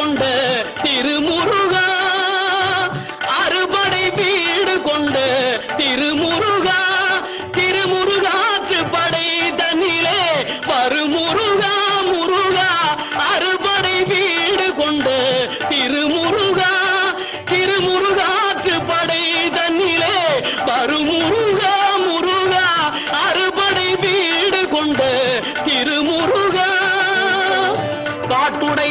கொண்ட திருமுருகா. அறுபடை வீடு கொண்ட திருமுருகா. திருமுருகாற்று படை தன்னிலே வருமுருகா முருகா. அறுபடை வீடு கொண்ட திருமுருகா. திருமுருகாற்று படை தன்னிலே வருமுருகா முருகா. அறுபடை வீடு கொண்ட திருமுருகா. பாட்டுடை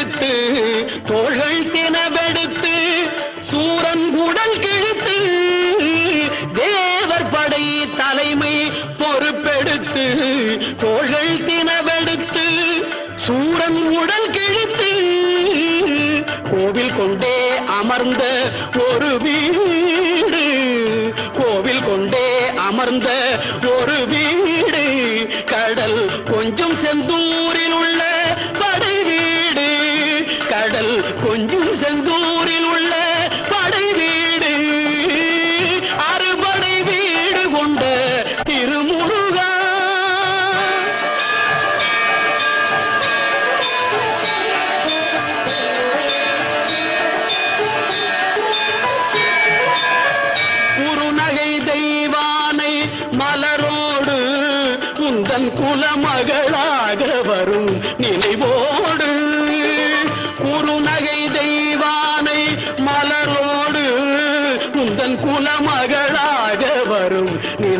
எடுத்து தோள்கள் தினவெடுத்து சூரன் உடல் கிழித்து தேவர் படை தலைமை பொறுப்பெடுத்து தோள்கள் தினவெடுத்து சூரன் உடல் கிழித்து கோவில் கொண்டே அமர்ந்த ஒரு வீடு. கோவில் கொண்டே அமர்ந்த ஒரு வீடு. கடல் கொஞ்சம் செந்தூரில் உள்ள குலமகளாக வரும் நினைவோடு குறுநகை தெய்வானை மலரோடு உந்தன் குலமகளாக வரும் நினை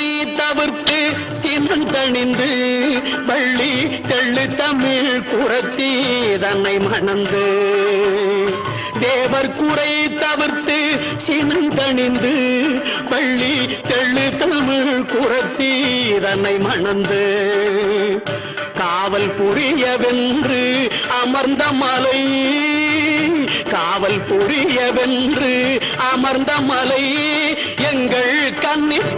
தேவர் தவிர்த்து சினம் தணிந்து வள்ளி தெள்ளு தமிழ் குரத்தி தன்னை மணந்து. தேவர் குறை தவிர்த்து சினந்தணிந்து பள்ளி தெள்ளு தமிழ் குரத்தி தன்னை மணந்து. காவல் புரியவென்று அமர்ந்த மலை காவல் புரியவென்று அமர்ந்த மலை எங்கள் கன்னித்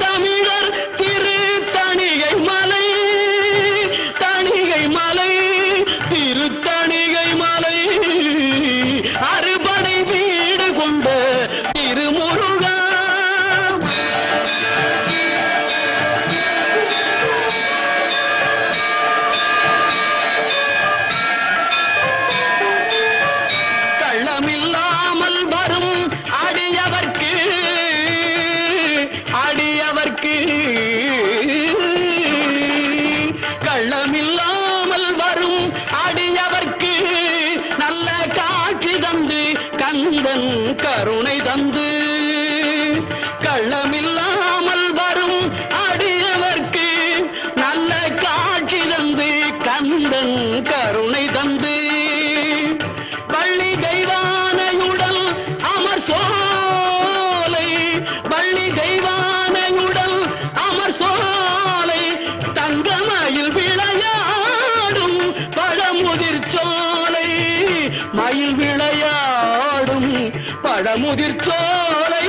கந்தன் கருணை தந்து கள்ளமில்லாமல் வரும் அடியவர்க்கு நல்ல காட்சி தந்து கந்தன் கருணை தந்து. பள்ளி தெய்வானையுடல் அமர் சோலை பள்ளி தெய்வானையுடல் அமர் சோலை தங்கமயில் விளையாடும் பழமுதிர் சோலை மயில் விளையா பழமுதிர் சோலை